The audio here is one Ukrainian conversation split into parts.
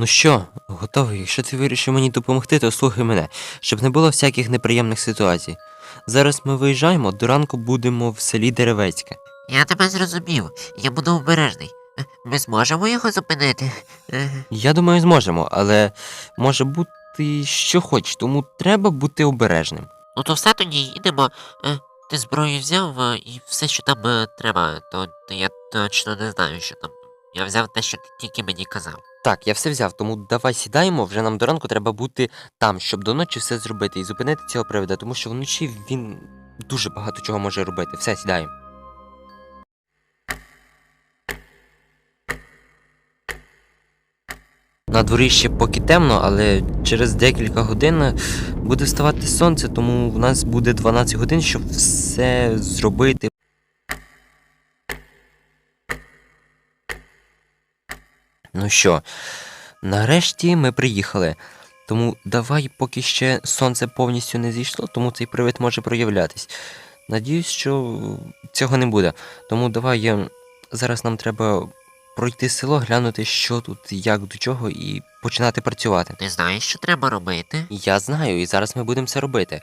Ну що, готовий? Якщо ти вирішив мені допомогти, то слухай мене, щоб не було всяких неприємних ситуацій. Зараз ми виїжджаємо, до ранку будемо в селі Деревецьке. Я тебе зрозумів, я буду обережний. Ми зможемо його зупинити. Я думаю, зможемо, але може бути що хоч, тому треба бути обережним. Ну то все тоді їдемо. Е, Ти зброю взяв е, і все, що там е, треба, то, то я точно не знаю, що там. Я взяв те, що ти тільки мені казав. Так, я все взяв, тому давай сідаємо, вже нам до ранку треба бути там, щоб до ночі все зробити і зупинити цього привида, тому що вночі він дуже багато чого може робити. Все, сідаємо. На дворі ще поки темно, але через декілька годин буде вставати сонце, тому в нас буде 12 годин, щоб все зробити. Ну що, нарешті ми приїхали. Тому давай, поки ще сонце повністю не зійшло, тому цей привид може проявлятись. Надіюсь, що цього не буде. Тому давай зараз нам треба пройти село, глянути, що тут, як до чого, і починати працювати. Ти знаєш, що треба робити? Я знаю, і зараз ми будемо це робити.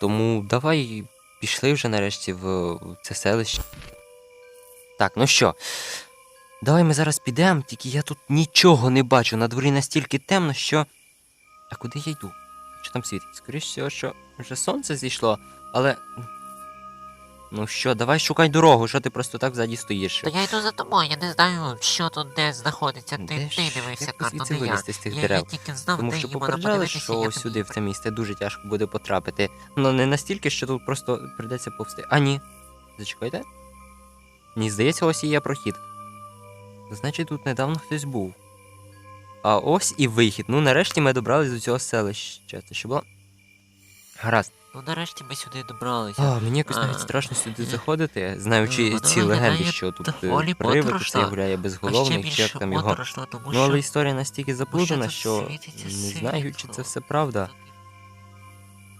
Тому давай пішли вже нарешті в це селище. Так, ну що, давай ми зараз підемо, тільки я тут нічого не бачу. На дворі настільки темно, що. А куди я йду? Що там світить? Скоріше всього, що вже сонце зійшло, але. Ну що, давай шукай дорогу, що ти просто так ззаді стоїш. Та я йду за тобою, я не знаю, що тут де знаходиться. Ти, Де ти дивився карту, не я. з тих Я, дерев? я тільки знав, Тому де що попереджали, що я сюди в це місце дуже тяжко буде потрапити. Ну не настільки, що тут просто прийдеться повсти. А ні. Зачекайте. Мені здається, ось і є прохід. Значить, тут недавно хтось був. А ось і вихід. Ну, нарешті ми добрались до цього селища. Це що було? Гаразд. Ну нарешті ми сюди добралися. А, мені якось навіть страшно сюди е, знаючи, знаючи воно ці легенди, що тут е, привид моторошно. гуляє безголовний, як там його. тому Ну, але історія настільки заплутана, що не знаю, чи це все правда.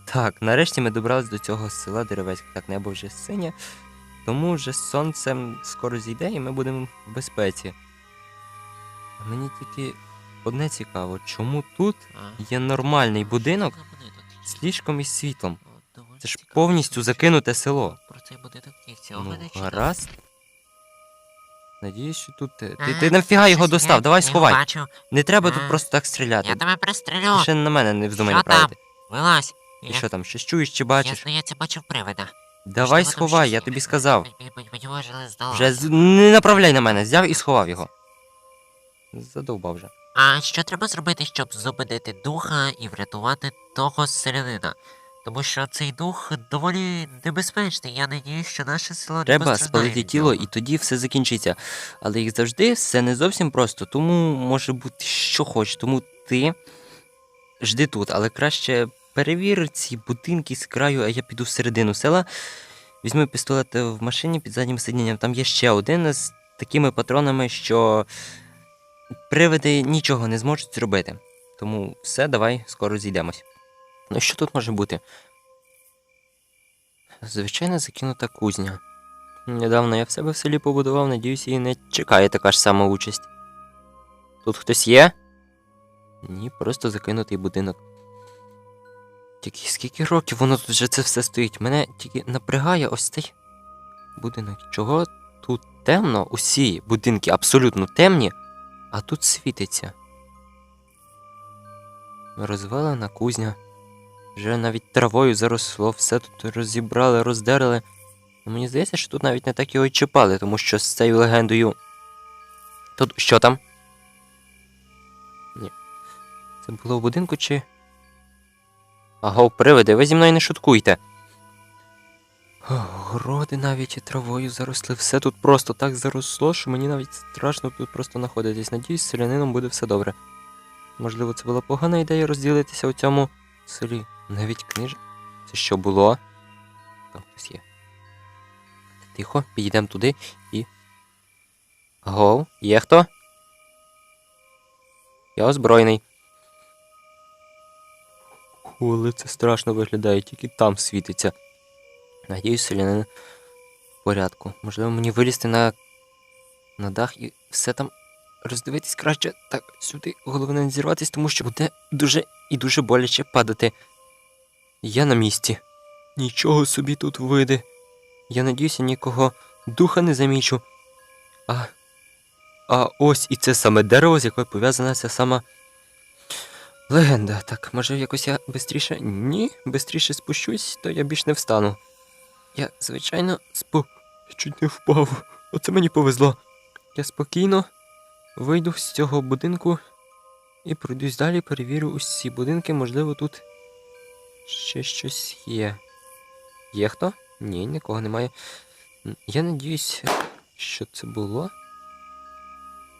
Так, нарешті ми добрались до цього села Деревецьке. Так, небо вже синє, тому вже сонце скоро зійде і ми будемо в безпеці. А Мені тільки одне цікаво, чому тут є нормальний будинок з ліжком і світлом? Це ж повністю закинуте село. Про цей будинок Ну, гаразд. Надіюсь, що тут. е, Ти, ти нафіга його достав, давай сховай. Не треба тут просто так стріляти. Я тебе пристрелю. ще на мене не вздумай направити. Вилазь. І що там, щось чуєш чи бачиш? я, здається, бачив привида. Давай там сховай, я тобі сказав. Вже з- не направляй на мене, взяв і сховав його. Задовбав вже. А що треба зробити, щоб зупинити духа і врятувати того селянина? Тому що цей дух доволі небезпечний. Я надію, що наше село не Треба постраждає спалити від тіло, нього. і тоді все закінчиться. Але як завжди, все не зовсім просто, тому може бути що хочеш. Тому ти жди тут, але краще перевір ці будинки з краю, а я піду всередину села. Візьму пістолет в машині під заднім сидінням. Там є ще один з такими патронами, що привиди нічого не зможуть зробити. Тому все, давай, скоро зійдемось. Ну що тут може бути? Звичайно, закинута кузня. Недавно я в себе в селі побудував, надіюсь, її не чекає така ж сама участь. Тут хтось є? Ні, просто закинутий будинок. Тільки скільки років воно тут вже це все стоїть? Мене тільки напрягає ось цей будинок. Чого тут темно? Усі будинки абсолютно темні, а тут світиться. Розвалена кузня. Вже навіть травою заросло, все тут розібрали, роздерли. Ну, Мені здається, що тут навіть не так його й чіпали, тому що з цією легендою. Тут що там? Ні. Це було в будинку чи. Аго, привиди, ви зі мною не шуткуйте. Городи навіть і травою заросли. Все тут просто так заросло, що мені навіть страшно тут просто знаходитись. Надіюсь, з селянином буде все добре. Можливо, це була погана ідея розділитися у цьому селі. Навіть книж. Це що було? Там хтось є. Тихо, підійдемо туди і. Аго, є хто? Я озброєний. Але це страшно виглядає, тільки там світиться. Надіюсь, селянин в порядку. Можливо, мені вилізти на. на дах і все там роздивитись краще. Так, сюди головне не зірватись, тому що буде дуже і дуже боляче падати. Я на місці. Нічого собі тут вийде. Я надіюся, нікого духа не замічу. А. А ось і це саме дерево, з якою пов'язана ця сама легенда. Так, може якось я бистріше. Ні, бистріше спущусь, то я більш не встану. Я, звичайно, спо. Я чуть не впав. Оце мені повезло. Я спокійно вийду з цього будинку і пройдусь далі, перевірю усі будинки, можливо, тут ще щось є. Є хто? Ні, нікого немає. Я надіюсь, що це було.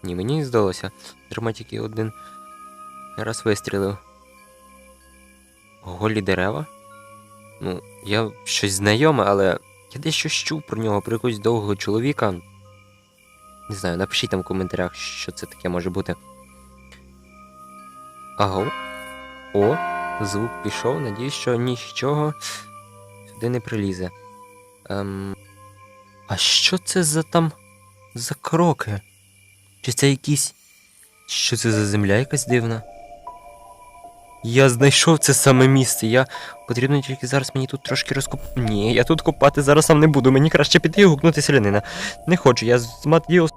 Ні, мені здалося. Тільки один раз вистрілив. Голі дерева? Ну, я щось знайоме, але я дещо чув про нього, про якогось довгого чоловіка. Не знаю, напишіть там в коментарях, що це таке може бути. Аго. О, звук пішов. Надіюсь, що нічого сюди не прилізе. Ем... А що це за там за кроки? Чи це якісь. Що це за земля якась дивна? Я знайшов це саме місце. Я потрібно тільки зараз мені тут трошки розкоп. Ні, я тут копати зараз сам не буду. Мені краще піти і гукнути селянина. Не хочу, я з Матіо.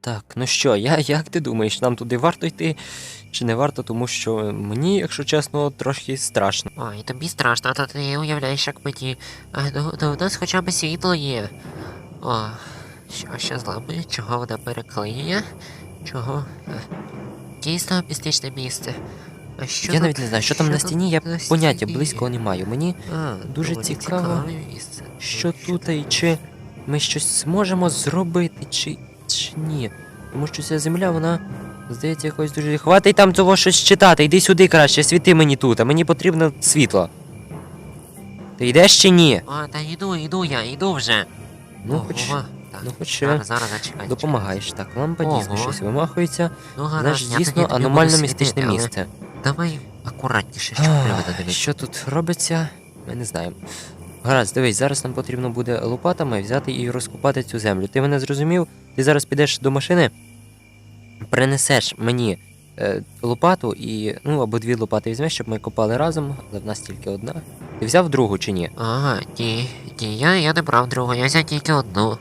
Так, ну що, я, як ти думаєш, нам туди варто йти чи не варто, тому що мені, якщо чесно, трохи страшно. Ой, тобі страшно, а то ти уявляєш, як мені. А, ну, ну, у нас хоча б світло є. О, що ще з лампою? Чого вона переклинює? Чого? Е, Дійсно містичне місце. А що я тут- навіть не знаю, що там на стіні, я на поняття стіні? близького не маю. Мені А, дуже доволі цікаво, цікаве місце. що тут і чи ми щось зможемо зробити, чи, чи ні. Тому що ця земля, вона здається якось дуже. Хватить там того щось читати, йди сюди краще, світи мені тут, а мені потрібно світло. Ти йдеш чи ні? А, та йду, йду я, йду вже. Ну, хоч так, ну, хоч зараз, зараз зачекай. допомагаєш. Так, лампа дійсно щось вимахується. Ну, гаразд, Знаєш, я дійсно тоді аномально містичне але місце. Давай акуратніше, щоб Ах, дивитися. Що тут робиться, ми не знаємо. Гаразд, дивись, зараз нам потрібно буде лопатами взяти і розкопати цю землю. Ти мене зрозумів? Ти зараз підеш до машини, принесеш мені е, лопату і. ну або дві лопати візьмеш, щоб ми копали разом, але в нас тільки одна. Ти взяв другу чи ні? Ага, ні, ні, я, я не брав другу, я взяв тільки одну.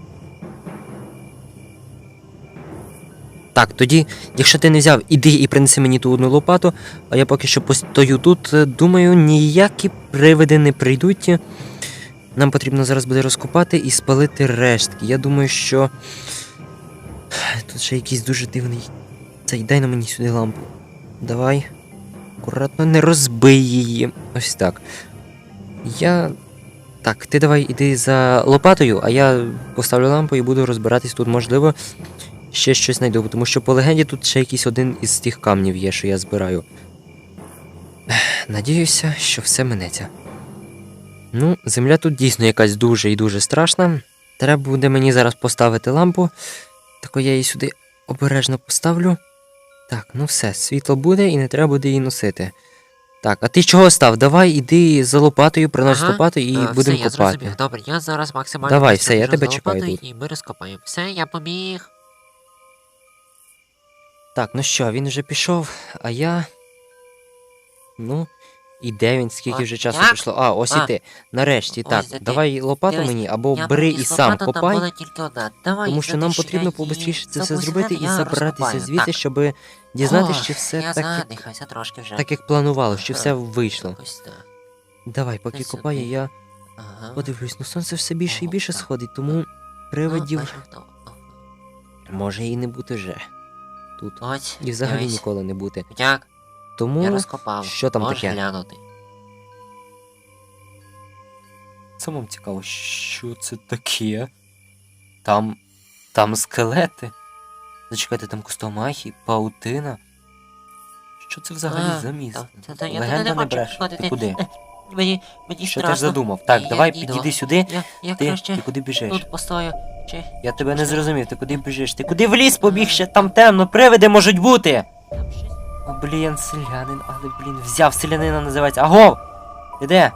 Так, тоді, якщо ти не взяв, іди і принеси мені ту одну лопату, а я поки що постою тут. Е, Думаю, ніякі привиди не прийдуть. Нам потрібно зараз буде розкопати і спалити рештки. Я думаю, що. Тут ще якийсь дуже дивний. Цей дай на мені сюди лампу. Давай. Акуратно не розбий її. Ось так. Я. Так, ти давай іди за лопатою, а я поставлю лампу і буду розбиратись тут, можливо, ще щось знайду, тому що по легенді тут ще якийсь один із тих камнів є, що я збираю. Надіюся, що все минеться. Ну, земля тут дійсно якась дуже і дуже страшна. Треба буде мені зараз поставити лампу. Так я її сюди обережно поставлю. Так, ну все, світло буде і не треба буде її носити. Так, а ти чого став? Давай іди за лопатою, принось Ага, лопату і А, будемо все, я зрозумів. Добре, я зараз максимально. Давай, все, я тебе чекаю тут. І ми розкопаємо. Все, я побіг. Так, ну що, він вже пішов, а я. Ну, і де він, скільки вже часу як? пройшло? А, ось А, і ти. Нарешті, ось так, де ти. давай лопату Дивись, мені, або Я бери і приніс сам лопату, там копай, була тільки одна. Давай, тому що нам потрібно я побистріше це все зробити і я забратися розкопаю. звідти, Так. щоб дізнатися, Ох, чи все я так, як, трошки вже. так, як планувало, що все вийшло. Ось так. Давай, поки Ось копає, сюди. я Ага. подивлюсь, ну сонце все більше і більше так. сходить, тому Ну, привидів може і не бути вже тут. Ось, І взагалі дивись. ніколи не бути. Як? Я Тому розкопав. що там Можеш таке? глянути. Самому цікаво, що це таке? Там. там скелети. Зачекайте, там кустомахи, паутина. Що це взагалі А, за місце? та- та- та я Легенда не хочу підходити. Ти куди? Мені, мені Що ти страшно. задумав? Так, Я давай йду. підійди сюди. Я, я Ти, краще ти куди біжиш? тут постою. Чи Я тебе не зрозумів, ти куди біжиш? Ти куди в ліс побіг ще? Там темно, привиди можуть бути! там щось. О, блін, селянин, але блін, взяв селянина називається. Агов! Ти де?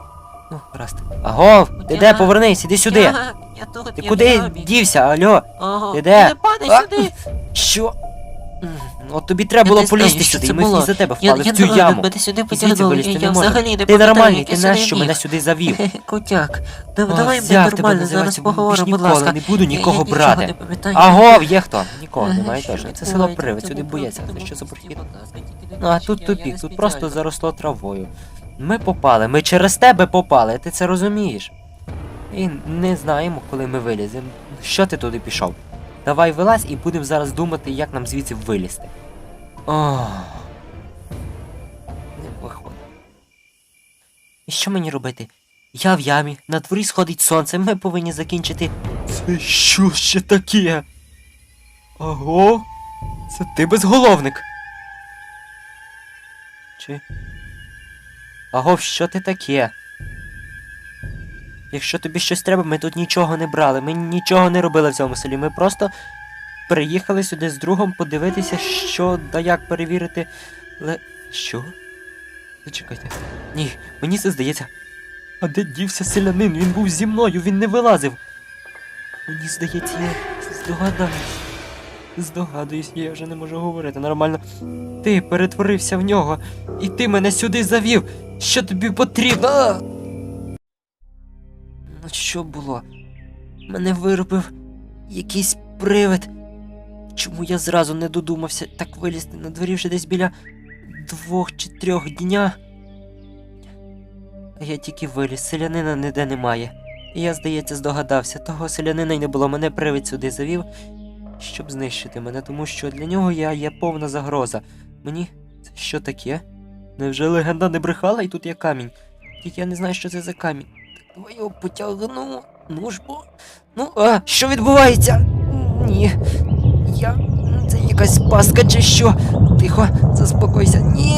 Ну, раз. Агов! Ти Я- Повернись, іди сюди! Я, я тут, Ти я куди домі. дівся, алло? Ого, Ти де? Не падай А? сюди. Що? М, От тобі треба було полізти сюди, і ми було. за тебе впали я в цю яму. мене сюди потягнули, я, я взагалі не Ти нормальний, ти нащо мене сюди завів? Котяк, да, давай ми нормально зараз поговоримо, будь ласка. не буду нікого брати. Агов, є хто? Нікого немає точно. Це село Привид, сюди бояться. Це що за прохід? Ну а тут тупік, тут просто заросло травою. Ми попали, ми через тебе попали, ти це розумієш? І не знаємо, коли ми виліземо. Що ти туди пішов? Давай вилазь і будемо зараз думати, як нам звідси вилізти. Ох. Не виходить. І що мені робити? Я в ямі, на дворі сходить сонце, ми повинні закінчити. Це що ще таке? Ого, це ти безголовник. Чи. Агов, що ти таке? Якщо тобі щось треба, ми тут нічого не брали, ми нічого не робили в цьому селі. Ми просто приїхали сюди з другом подивитися, що да як перевірити. Ле. Що? Зачекайте. Ні, мені це здається. А де дівся селянин? Він був зі мною, він не вилазив. Мені здається, я здогадаюсь. Здогадуюсь, я вже не можу говорити нормально. Ти перетворився в нього, і ти мене сюди завів. Що тобі потрібно? Ну що було? Мене виробив якийсь привид. Чому я зразу не додумався так вилізти на дворі вже десь біля двох чи трьох дня? А я тільки виліз, селянина ніде немає. І я, здається, здогадався, того селянина й не було, мене привид сюди завів, щоб знищити мене, тому що для нього я є повна загроза. Мені це що таке? Невже легенда не брехала і тут є камінь? Тільки я не знаю, що це за камінь. Його потягну. Ну ж бо. Ну, а, що відбувається? Ні. Я. Це якась пастка чи що? Тихо, заспокойся. Ні.